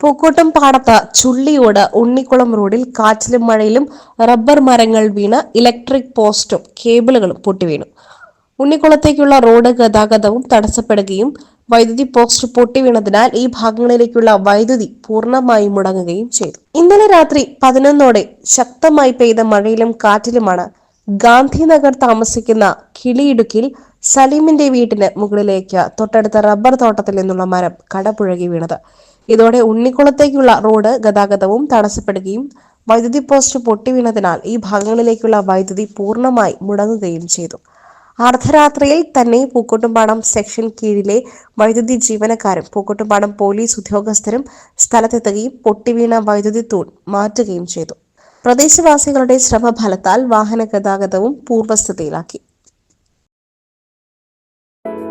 പൂക്കോട്ടം പാടത്ത് ചുള്ളിയോട് ഉണ്ണിക്കുളം റോഡിൽ കാറ്റിലും മഴയിലും റബ്ബർ മരങ്ങൾ വീണ് ഇലക്ട്രിക് പോസ്റ്റും കേബിളുകളും പൊട്ടിവീണു. ഉണ്ണിക്കുളത്തേക്കുള്ള റോഡ് ഗതാഗതവും തടസ്സപ്പെടുകയും വൈദ്യുതി പോസ്റ്റ് പൊട്ടിവീണതിനാൽ ഈ ഭാഗങ്ങളിലേക്കുള്ള വൈദ്യുതി പൂർണമായും മുടങ്ങുകയും ചെയ്തു. ഇന്നലെ രാത്രി പതിനൊന്നോടെ ശക്തമായി പെയ്ത മഴയിലും കാറ്റിലുമാണ് ഗാന്ധിനഗർ താമസിക്കുന്ന കിളിയിടുക്കിൽ സലീമിന്റെ വീട്ടിന് മുകളിലേക്ക് തൊട്ടടുത്ത റബ്ബർ തോട്ടത്തിൽ നിന്നുള്ള മരം കടപുഴകി വീണത്. ഇതോടെ ഉണ്ണിക്കുളത്തേക്കുള്ള റോഡ് ഗതാഗതവും തടസ്സപ്പെടുകയും വൈദ്യുതി പോസ്റ്റ് പൊട്ടി വീണതിനാൽ ഈ ഭാഗങ്ങളിലേക്കുള്ള വൈദ്യുതി പൂർണമായി മുടങ്ങുകയും ചെയ്തു. അർദ്ധരാത്രിയിൽ തന്നെ പൂക്കോട്ടുംപാടം സെക്ഷൻ കീഴിലെ വൈദ്യുതി ജീവനക്കാരും പൂക്കോട്ടുംപാടം പോലീസ് ഉദ്യോഗസ്ഥരും സ്ഥലത്തെത്തുകയും പൊട്ടിവീണ വൈദ്യുതി തൂൺ മാറ്റുകയും ചെയ്തു. പ്രദേശവാസികളുടെ ശ്രമഫലത്താൽ വാഹന ഗതാഗതവും പൂർവസ്ഥിതിയിലാക്കി